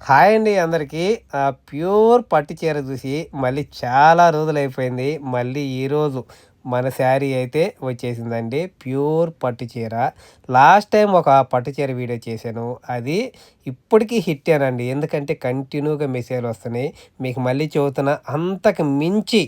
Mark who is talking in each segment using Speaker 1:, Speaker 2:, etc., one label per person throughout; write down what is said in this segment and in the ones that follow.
Speaker 1: Hi అండి అందరికీ. ఆ ప్యూర్ పట్టు చీర చూసి మళ్ళీ చాలా రోజులు అయిపోయింది మళ్ళీ ఈరోజు మన శారీ అయితే వచ్చేసిందండి. ప్యూర్ పట్టు చీర. లాస్ట్ టైం ఒక పట్టు చీర వీడియో చేశాను. అది ఇప్పటికీ హిట్ అనండి. ఎందుకంటే కంటిన్యూగా మెసేజ్లు వస్తున్నాయి. మీకు మళ్ళీ చదువుతున్న అంతకు మించి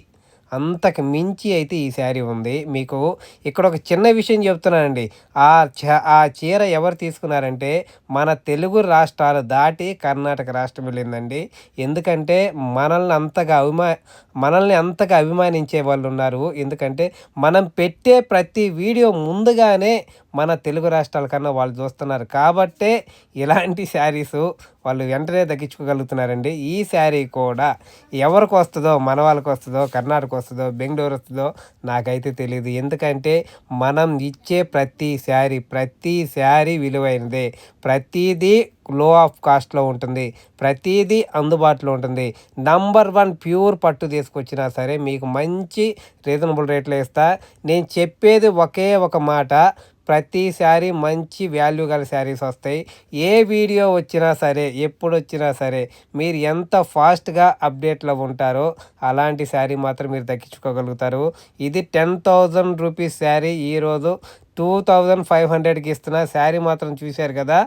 Speaker 1: అంతకు మించి అయితే ఈ శారీ ఉంది. మీకు ఇక్కడ ఒక చిన్న విషయం చెప్తున్నానండి. ఆ చ ఆ చీర ఎవరు తీసుకున్నారంటే మన తెలుగు రాష్ట్రాలు దాటి కర్ణాటక రాష్ట్రం వెళ్ళిందండి. ఎందుకంటే మనల్ని అంతగా అభిమా మనల్ని అంతగా అభిమానించే వాళ్ళు ఉన్నారు. ఎందుకంటే మనం పెట్టే ప్రతి వీడియో ముందుగానే మన తెలుగు రాష్ట్రాల కన్నా వాళ్ళు చూస్తున్నారు. కాబట్టే ఇలాంటి శారీస్ వాళ్ళు వెంటనే తగ్గించుకోగలుగుతున్నారండి ఈ శారీ కూడా ఎవరికి వస్తుందో మన వాళ్ళకి వస్తుందో కర్ణాటక వస్తుందో బెంగళూరు వస్తుందో నాకైతే తెలియదు ఎందుకంటే మనం ఇచ్చే ప్రతి శారీ ప్రతి శారీ విలువైనదే. ప్రతిదీ లో ఆఫ్ కాస్ట్లో ఉంటుంది. ప్రతిదీ అందుబాటులో ఉంటుంది. నంబర్ వన్ ప్యూర్ పట్టు తీసుకొచ్చినా సరే మీకు మంచి రీజనబుల్ రేట్లో ఇస్తా. నేను చెప్పేది ఒకే ఒక మాట. ప్రతి శారీ మంచి వాల్యూ గల శారీస్ వస్తాయి. ఏ వీడియో వచ్చినా సరే ఎప్పుడు వచ్చినా సరే మీరు ఎంత ఫాస్ట్గా అప్డేట్లో ఉంటారో అలాంటి శారీ మాత్రం మీరు దక్కించుకోగలుగుతారు. ఇది టెన్ థౌజండ్ రూపీస్ శారీ. ఈరోజు టూ థౌజండ్ ఫైవ్ హండ్రెడ్కి ఇస్తున్న శారీ మాత్రం చూశారు కదా.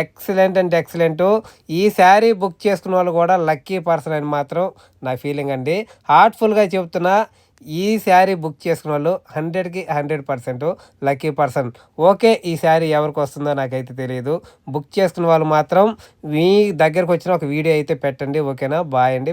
Speaker 1: ఎక్సలెంట్ అండ్ ఎక్సలెంట్ ఈ శారీ బుక్ చేసుకున్న వాళ్ళు కూడా లక్కీ పర్సన్ అని మాత్రం నా ఫీలింగ్ అండి. హార్ట్ఫుల్గా చెప్తున్నా ఈ శారీ బుక్ చేసుకున్న వాళ్ళు హండ్రెడ్కి hundred percent lucky person. Okay ఈ శారీ ఎవరికి వస్తుందో నాకైతే తెలియదు బుక్ చేసుకున్న వాళ్ళు మాత్రం మీ దగ్గరకు వచ్చిన ఒక వీడియో అయితే పెట్టండి ఓకేనా? బాయ్ అండి.